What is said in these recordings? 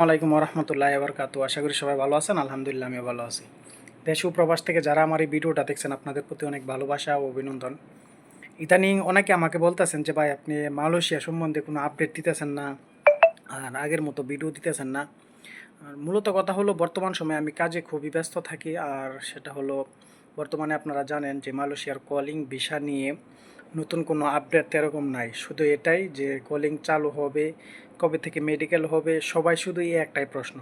আসসালামাইকুম রহমতুল্লাহ আবরকাত আশা করি সবাই ভালো আছেন, আলহামদুলিল্লাহ আমিও ভালো আছি। দেশ প্রবাস থেকে যারা আমার এই ভিডিওটা দেখছেন, আপনাদের প্রতি অনেক ভালোবাসা ও অভিনন্দন। ইদানিং অনেকে আমাকে বলতেছেন যে, ভাই, আপনি মালয়েশিয়া সম্বন্ধে কোনো আপডেট দিতেছেন না, আর আগের মতো ভিডিও দিতেছেন না। আর মূলত কথা হলো, বর্তমান সময়ে আমি কাজে খুবই ব্যস্ত থাকি, আর সেটা হলো, বর্তমানে আপনারা জানেন যে, মালয়েশিয়ার কলিং ভিসা নিয়ে নতুন কোনো আপডেট এরকম নাই। শুধু এটাই যে কলিং চালু হবে কবে থেকে মেডিকেল হবে, সবাই শুধু এই একটাই প্রশ্ন।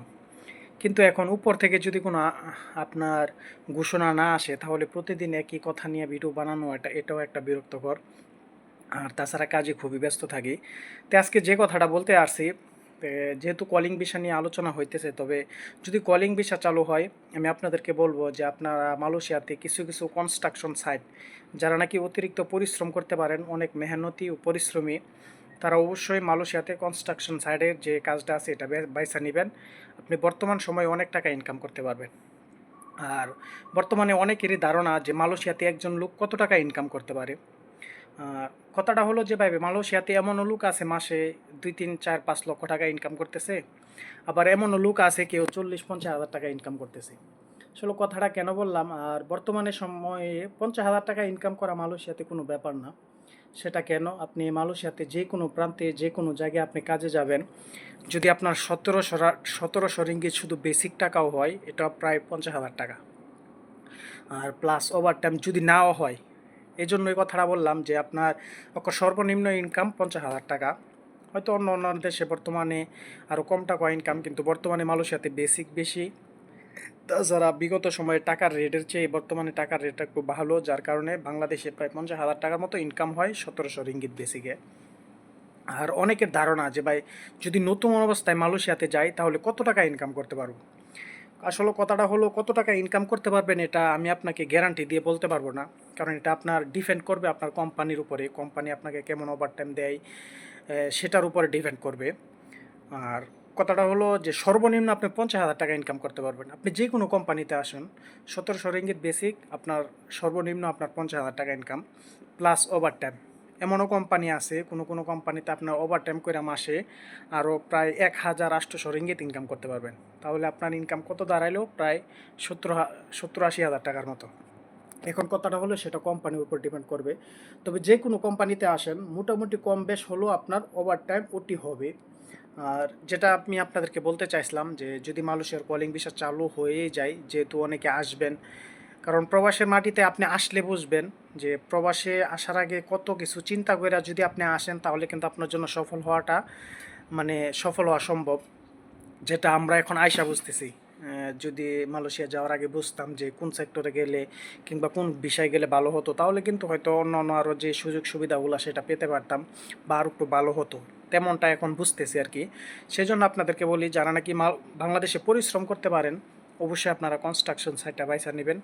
কিন্তু এখন উপর থেকে যদি কোনো আপনার ঘোষণা না আসে, তাহলে প্রতিদিন একই কথা নিয়ে ভিডিও বানানো এটা, এটাও একটা বিরক্তকর। আর তাছাড়া কাজে খুবই ব্যস্ত থাকি। তো আজকে যে কথাটা বলতে আসছি যেহেতু কলিং ভিসা নিয়ে আলোচনা হইতেছে, তবে যদি কলিং ভিসা চালু হয়, আমি আপনাদেরকে বলব যে আপনারা মালয়েশিয়াতে কিছু কিছু কনস্ট্রাকশন সাইট যারা নাকি অতিরিক্ত পরিশ্রম করতে পারেন, অনেক মেহনতি ও পরিশ্রমী তারা অবশ্যই মালয়েশিয়াতে কনস্ট্রাকশন সাইডের যে কাজটা আছে এটা বাইসা নেবেন। আপনি বর্তমান সময়ে অনেক টাকা ইনকাম করতে পারবেন। আর বর্তমানে অনেকেরই ধারণা যে মালয়েশিয়াতে একজন লোক কত টাকা ইনকাম করতে পারে। কথাটা হলো যে ভাই, মালয়েশিয়াতে এমনও লোক আছে মাসে দুই, তিন, চার, পাঁচ লক্ষ টাকা ইনকাম করতেছে। আবার এমনও লোক আছে কেউ চল্লিশ, পঞ্চাশ হাজার টাকা ইনকাম করতেছে। আসলে কথাটা কেন বললাম? আর বর্তমানে সময়ে পঞ্চাশ হাজার টাকা ইনকাম করা মালয়েশিয়াতে কোনো ব্যাপার না। সেটা কেন? আপনি মালয়েশিয়াতে যে কোনো প্রান্তে, যে কোনো জায়গায় আপনি কাজে যাবেন। যদি আপনার সতেরোশো সতেরোশো রিঙ্গিত শুধু বেসিক টাকাও হয়, এটা প্রায় পঞ্চাশ হাজার টাকা। আর প্লাস ওভার টাইম যদি নাও হয় এই জন্য এই কথাটা বললাম যে আপনার সর্বনিম্ন ইনকাম পঞ্চাশ হাজার টাকা। হয়তো অন্য অন্য দেশে বর্তমানে আরও কম টাকা ইনকাম কিন্তু বর্তমানে মালয়েশিয়াতে বেসিক বেশি। তাছাড়া বিগত সময়ে টাকার রেটের চেয়ে বর্তমানে টাকার রেটটা খুব ভালো, যার কারণে বাংলাদেশে প্রায় পঞ্চাশ হাজার টাকার মতো ইনকাম হয় সতেরোশো রিঙ্গিত বেসিকে আর অনেকের ধারণা যে, ভাই, যদি নতুন অবস্থায় মালয়েশিয়াতে যাই, তাহলে কত টাকা ইনকাম করতে পারব? আসলে কথাটা হলো, কত টাকা ইনকাম করতে পারবেন এটা আমি আপনাকে গ্যারান্টি দিয়ে বলতে পারব না। কারণ এটা আপনার ডিপেন্ড করবে আপনার কোম্পানির উপরে কোম্পানি আপনাকে কেমন ওভার টাইম দেয় সেটার উপরে ডিপেন্ড করবে। আর কথাটা হলো যে সর্বনিম্ন আপনি পঞ্চাশ হাজার টাকা ইনকাম করতে পারবেন। আপনি যে কোনো কোম্পানিতে আসুন, সতেরোশো রিঙ্গিত বেসিক আপনার সর্বনিম্ন আপনার পঞ্চাশ হাজার টাকা ইনকাম প্লাস ওভার টাইম এমনও কোম্পানি আছে, কোনো কোনো কোম্পানিতে আপনার ওভার টাইম করে মাসে আরও প্রায় এক হাজার আটশোশো রিঙ্গিত ইনকাম করতে পারবেন। তাহলে আপনার ইনকাম কত দাঁড়াইলেও প্রায় সত্তর সত্তর আশি হাজার টাকার মতো। এখন কথাটা হলো সেটা কোম্পানির উপর ডিপেন্ড করবে। তবে যে কোনো কোম্পানিতে আসেন, মোটামুটি কম বেশ হলেও আপনার ওভার টাইম ওটি হবে। আর যেটা আমি আপনাদেরকে বলতে চাইছিলাম যে যদি মালয়েশিয়ার কলিং ভিসা চালু হয়ে যায়, যেহেতু অনেকে আসবেন, কারণ প্রবাসের মাটিতে আপনি আসলে বুঝবেন যে প্রবাসে আসার আগে কত কিছু চিন্তা করে যদি আপনি আসেন, তাহলে কিন্তু আপনার জন্য সফল হওয়াটা মানে সফল হওয়া সম্ভব, যেটা আমরা এখন আয়সা বুঝতেছি। যদি মালয়েশিয়া যাওয়ার আগে বুঝতাম যে কোন সেক্টরে গেলে কিংবা কোন বিষয়ে গেলে ভালো হতো, তাহলে কিন্তু হয়তো অন্য অন্য আরও যে সুযোগ সুবিধাগুলো সেটা পেতে পারতাম বা আরও একটু ভালো হতো। তেমনটা এখন বুঝতেছি আর কি। সেই জন্য আপনাদেরকে বলি, যারা নাকি বাংলাদেশে পরিশ্রম করতে পারেন, অবশ্যই আপনারা কনস্ট্রাকশন সাইটটা বাইসা নেবেন।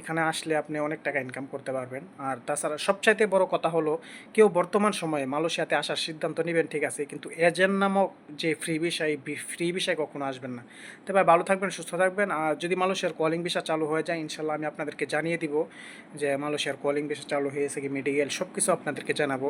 এখানে আসলে আপনি অনেক টাকা ইনকাম করতে পারবেন। আর তাছাড়া সবচাইতে বড় কথা হলো, কেউ বর্তমান সময়ে মালয়েশিয়াতে আসার সিদ্ধান্ত নেবেন, ঠিক আছে, কিন্তু এজেন্ট নামক যে ফ্রি বিষয় ফ্রি বিষয় কখনো আসবেন না। তবে ভালো থাকবেন, সুস্থ থাকবেন। আর যদি মালয়েশিয়ার কলিং ভিসা চালু হয়ে যায় ইনশাল্লাহ আমি আপনাদেরকে জানিয়ে দিব যে মালয়েশিয়ার কলিং ভিসা চালু হয়েছে কি মেডিকেল সব কিছু আপনাদেরকে জানাব।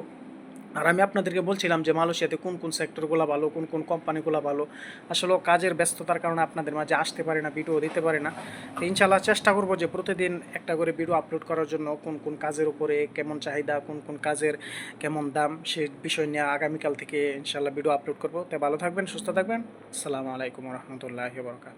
আর আমি আপনাদেরকে বলছিলাম যে মালয়েশিয়াতে কোন কোন সেক্টরগুলো ভালো, কোন কোন কোম্পানিগুলো ভালো। আসলে কাজের ব্যস্ততার কারণে আপনাদের মাঝে আসতে পারে না, ভিডিও দিতে পারে না। তো ইনশাল্লাহ চেষ্টা করব যে প্রতিদিন একটা করে ভিডিও আপলোড করার জন্য কোন কোন কাজের উপরে কেমন চাহিদা, কোন কোন কাজের কেমন দাম সেই বিষয় নিয়ে আগামীকাল থেকে ইনশাল্লাহ ভিডিও আপলোড করব। তো ভালো থাকবেন, সুস্থ থাকবেন। আসসালামু আলাইকুম রহমতুল্লাহ বরকাত